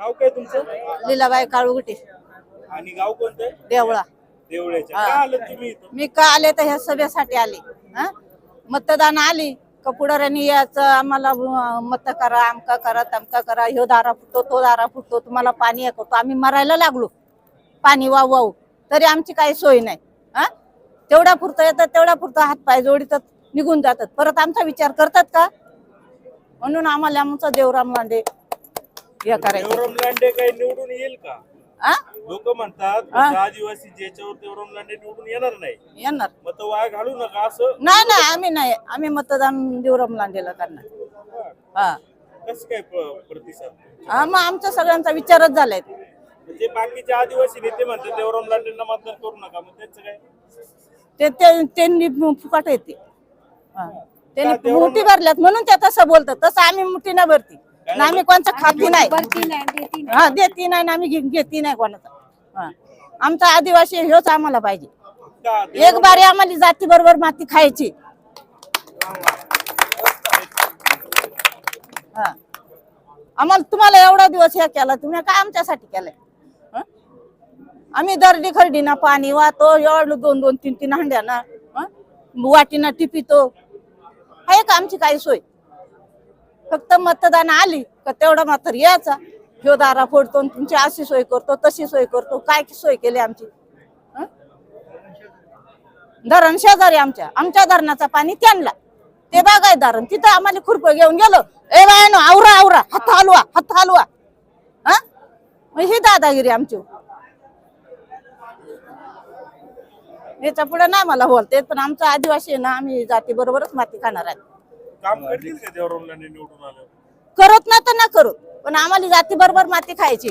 नाव काय तुमचं? लीलाबाई काळुगटे. आणि गाव कोणतं? देवळा. देवळ्याच्या. हा. का आलं तुम्ही इथं? मी का आले तर ह्या सभेसाठी आले. हा? मतदान आली. का पुढाऱ्यांनी याचं आम्हाला अं, मत करा आमका करा तमका करा ह्यो दारा फुटतो तो दारा फुटतो तुम्हाला पाणी हे करतो. आम्ही मरायला लागलो. पाणी वाहू वाहू. तरी आमची काही सोय नाही. हा? तेवढ्या पुरतं येतात तेवढ्या पुरतं हात पाय जोडीतात निघून जातात. परत आमचा विचार करतात का? म्हणून आम्हाला आमचा देवराम लांडे हे करायचं काही निवडून येईल का? लोक म्हणतात हा. आदिवासी ज्याच्यावर देवराम लांडे निवडून येणार नाही. येणार. मग तो वाया घालू नका असं? नाही नाही आम्ही नाही. आम्ही मतदान देवराम लांडेला करणार. हा. कसं काय प- प्रतिसाद हा मग आमचा सगळ्यांचा विचारच झालाय. म्हणजे बाकीचे आदिवासी नेते म्हणतात देवराम लांडेंना मतदान करू नका. मग त्यांचं काय? ते ते- त्यांनी फुकाट येते हा. त्यांनी मुठी भरल्यात म्हणून ते तसं बोलतात. तसं आम्ही मुठी नाही भरती. आणि आम्ही कोणचा खाती नाही. हा देती नाही आणि आम्ही घे- घेती नाही कोणाचा. हा. आमचा आदिवासी ह्योच आम्हाला पाहिजे. एक बारी आम्हाला जाती बरोबर माती खायची. हा. आम्हाला तुम्हाला एवढा दिवस हे केला तुम्ही काय आमच्यासाठी केलंय? हं? आम्ही दर्डी खरडीना पाणी वाहतो एवढं दोन दोन तीन तीन हंड्याना वाटीना टिपितो. आहे का आमची काही सोय. फक्त मतदान आली का तेवढा मात्र यायचा. ह्यो दारा फोडतो आणि तुमची अशी सोय करतो तशी सोय करतो. काय सोय केली आमची? हं? धरण शेजारी आमच्या. आमच्या धरणाचा पाणी त्यांना. ते बागाय धरण. तिथं आम्हाला खुरप घेऊन गेलो. ए बायनो आवरा आवरा. हात हलवा हात हलवा. हा? मग ही दादागिरी आमची. याच्यापुढे नाही मला बोलते पण आमचा आदिवासी आहे ना आम्ही जाती बरोबरच माती खाणार आहे. काम करतील का देवराम निवडून आलं करत नाही तर ना करू. पण आम्हाला जाती बरोबर माती खायची.